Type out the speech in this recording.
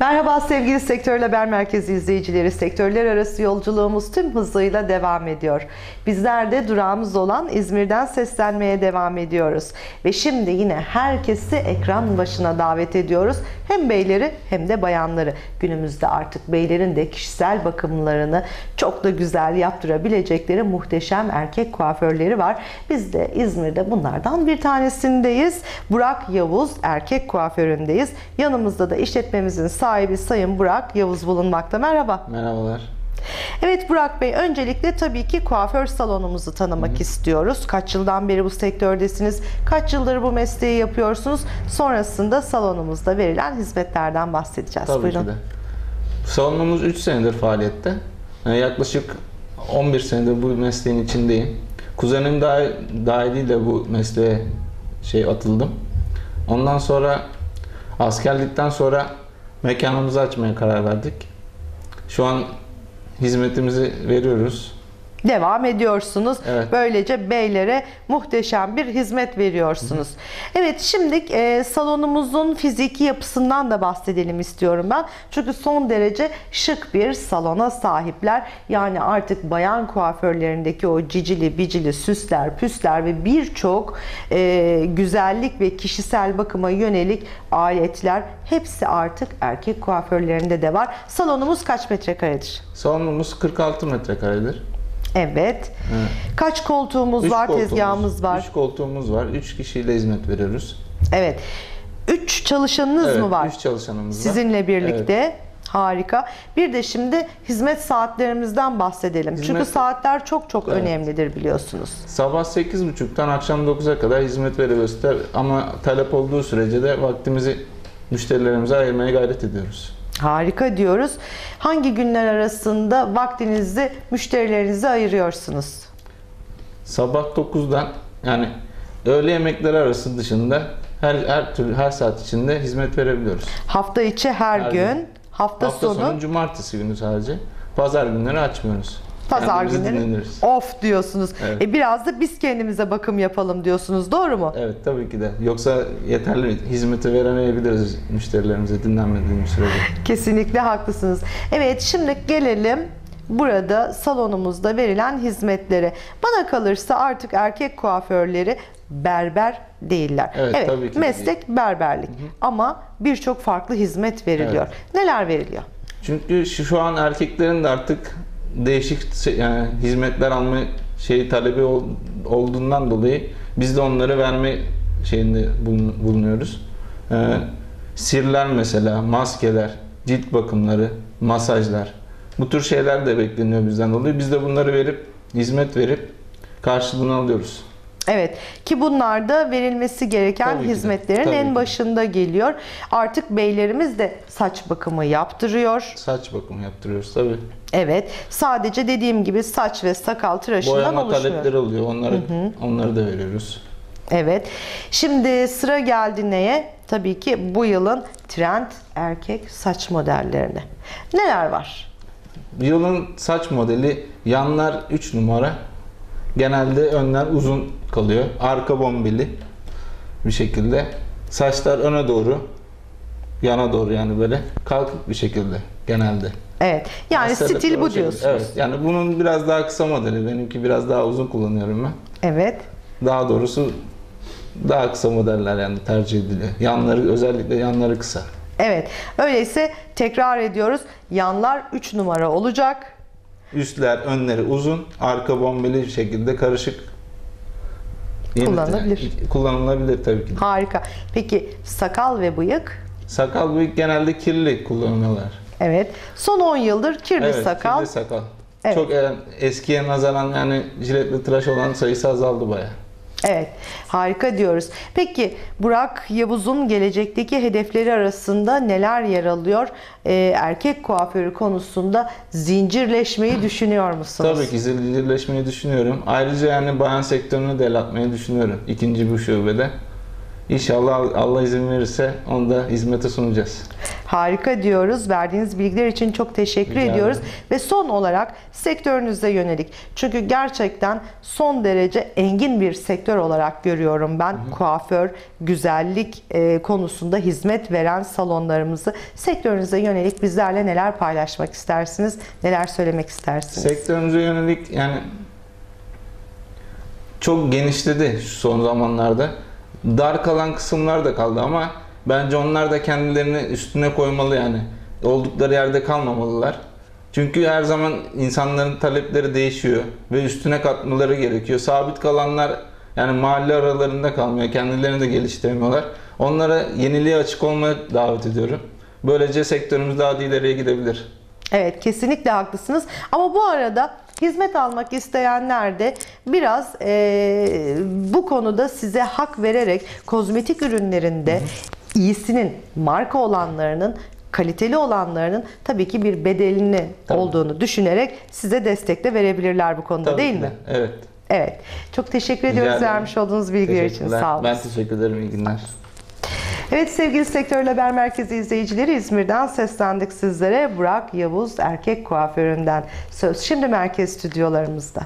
Merhaba sevgili Sektör Haber Merkezi izleyicileri. Sektörler arası yolculuğumuz tüm hızıyla devam ediyor. Bizler de durağımız olan İzmir'den seslenmeye devam ediyoruz. Ve şimdi yine herkesi ekran başına davet ediyoruz. Hem beyleri hem de bayanları. Günümüzde artık beylerin de kişisel bakımlarını çok da güzel yaptırabilecekleri muhteşem erkek kuaförleri var. Biz de İzmir'de bunlardan bir tanesindeyiz. Burak Yavuz erkek kuaföründeyiz. Yanımızda da işletmemizin sahibi Sayın Burak Yavuz bulunmakta. Merhaba. Merhabalar. Evet Burak Bey, öncelikle tabii ki kuaför salonumuzu tanımak istiyoruz. Kaç yıldan beri bu sektördesiniz? Kaç yıldır bu mesleği yapıyorsunuz? Sonrasında salonumuzda verilen hizmetlerden bahsedeceğiz. Tabii Buyurun. ki de. Salonumuz 3 senedir faaliyette. Yani yaklaşık 11 senedir bu mesleğin içindeyim. Kuzenim daha dahiliyle bu mesleğe şey atıldım. Ondan sonra askerlikten sonra mekanımızı açmaya karar verdik. Şu an hizmetimizi veriyoruz. Devam ediyorsunuz. Evet. Böylece beylere muhteşem bir hizmet veriyorsunuz. Evet şimdi e, salonumuzun fiziki yapısından da bahsedelim istiyorum ben. Çünkü son derece şık bir salona sahipler. Yani artık bayan kuaförlerindeki o cicili bicili süsler, püsler ve birçok e, güzellik ve kişisel bakıma yönelik aletler hepsi artık erkek kuaförlerinde de var. Salonumuz kaç metrekaredir? Salonumuz 46 metrekaredir. Evet. Evet. Kaç koltuğumuz Üç var, koltuğumuz- tezgahımız var. 3 koltuğumuz var. 3 kişiyle hizmet veriyoruz. Evet. 3 çalışanınız evet, mı var? 3 çalışanımız var. Sizinle birlikte. Harika. Bir de şimdi hizmet saatlerimizden bahsedelim. Çünkü Hizmet- saatler çok çok Evet. önemlidir biliyorsunuz. Sabah 8.30'dan akşam 9'a kadar hizmet veriyoruz. Ama talep olduğu sürece de vaktimizi müşterilerimize ayırmaya gayret ediyoruz. Harika diyoruz. Hangi günler arasında vaktinizi müşterilerinize ayırıyorsunuz? Sabah 9'dan yani öğle yemekleri arası dışında her her türlü her saat içinde hizmet verebiliyoruz. Hafta içi her, Her gün, gün. hafta, Hafta sonu, sonu cumartesi günü sadece. Pazar günleri açmıyoruz. Pazar Kendimizi günleri dinleniriz. off diyorsunuz. Evet. E biraz da biz kendimize bakım yapalım diyorsunuz. Doğru mu? Evet tabii ki de. Yoksa yeterli hizmeti veremeyebiliriz müşterilerimize dinlenmediğimiz sürece. Kesinlikle haklısınız. Evet şimdi gelelim burada salonumuzda verilen hizmetlere. Bana kalırsa artık erkek kuaförleri berber değiller. Evet, tabii ki de meslek berberlik ama birçok farklı hizmet veriliyor. Neler veriliyor? Çünkü şu an erkeklerin de artık değişik şey- yani hizmetler alma şeyi talebi ol- olduğundan dolayı biz de onları verme şeyinde bulun- bulunuyoruz. Ee, sirler mesela, maskeler, cilt bakımları, masajlar. Bu tür şeyler de bekleniyor bizden dolayı. Biz de bunları verip hizmet verip karşılığını alıyoruz. Evet ki bunlar da verilmesi gereken Tabii hizmetlerin tabii en ki başında geliyor. Artık beylerimiz de saç bakımı yaptırıyor. Saç bakımı yaptırıyoruz tabii. Evet. Sadece dediğim gibi saç ve sakal tıraşından Boyama oluşmuyor. talepleri oluyor. Onları onları da veriyoruz. Evet. Şimdi sıra geldi neye? Tabii ki bu yılın trend erkek saç modellerine. Neler var? Yılın saç modeli yanlar 3 numara. Genelde önler uzun kalıyor. Arka bombeli bir şekilde. Saçlar öne doğru, yana doğru yani böyle kalkık bir şekilde genelde. Evet. Yani Hastalıklı stil bu diyorsunuz. Evet. Yani bunun biraz daha kısa modeli. Benimki biraz daha uzun kullanıyorum ben. Evet. Daha doğrusu daha kısa modeller yani tercih ediliyor. Yanları özellikle yanları kısa. Evet. Öyleyse tekrar ediyoruz. Yanlar 3 numara olacak. Üstler, önleri uzun, arka bombeli bir şekilde karışık. Kullanılabilir. Kullanılabilir tabii ki. de. Harika. Peki sakal ve bıyık? Sakal bıyık genelde kirli kullanıyorlar. Evet. Son 10 yıldır kirli evet, sakal. kirli sakal. Evet. Çok e, eskiye nazaran yani jiletli tıraş olan sayısı azaldı baya. Evet, harika diyoruz. Peki Burak Yavuz'un gelecekteki hedefleri arasında neler yer alıyor? Ee, erkek kuaförü konusunda zincirleşmeyi düşünüyor musunuz? Tabii ki zincirleşmeyi düşünüyorum. Ayrıca yani bayan sektörünü de el atmayı düşünüyorum. ikinci bu şubede. İnşallah Allah izin verirse onu da hizmete sunacağız. Harika diyoruz. Verdiğiniz bilgiler için çok teşekkür Rica ediyoruz. ederim. Ve son olarak sektörünüze yönelik. Çünkü gerçekten son derece engin bir sektör olarak görüyorum ben. Kuaför, güzellik e, konusunda hizmet veren salonlarımızı sektörünüze yönelik bizlerle neler paylaşmak istersiniz? Neler söylemek istersiniz? Sektörümüze yönelik yani çok genişledi şu son zamanlarda. Dar kalan kısımlar da kaldı ama bence onlar da kendilerini üstüne koymalı yani. Oldukları yerde kalmamalılar. Çünkü her zaman insanların talepleri değişiyor ve üstüne katmaları gerekiyor. Sabit kalanlar yani mahalle aralarında kalmıyor. Kendilerini de geliştiremiyorlar. Onlara yeniliğe açık olmaya davet ediyorum. Böylece sektörümüz daha da ileriye gidebilir. Evet kesinlikle haklısınız. Ama bu arada hizmet almak isteyenler de biraz eee, bu konuda size hak vererek kozmetik ürünlerinde iyisinin, marka olanlarının kaliteli olanlarının tabii ki bir bedelini Tabii. olduğunu düşünerek size destek de verebilirler bu konuda Tabii değil ki mi? Evet. Evet. Çok teşekkür Rica ediyoruz ederim. vermiş olduğunuz bilgiler için. Sağ olun. Ben teşekkür ederim. İyi günler. Evet sevgili Sektör Haber Merkezi izleyicileri İzmir'den seslendik sizlere. Burak Yavuz Erkek Kuaföründen söz şimdi merkez stüdyolarımızda.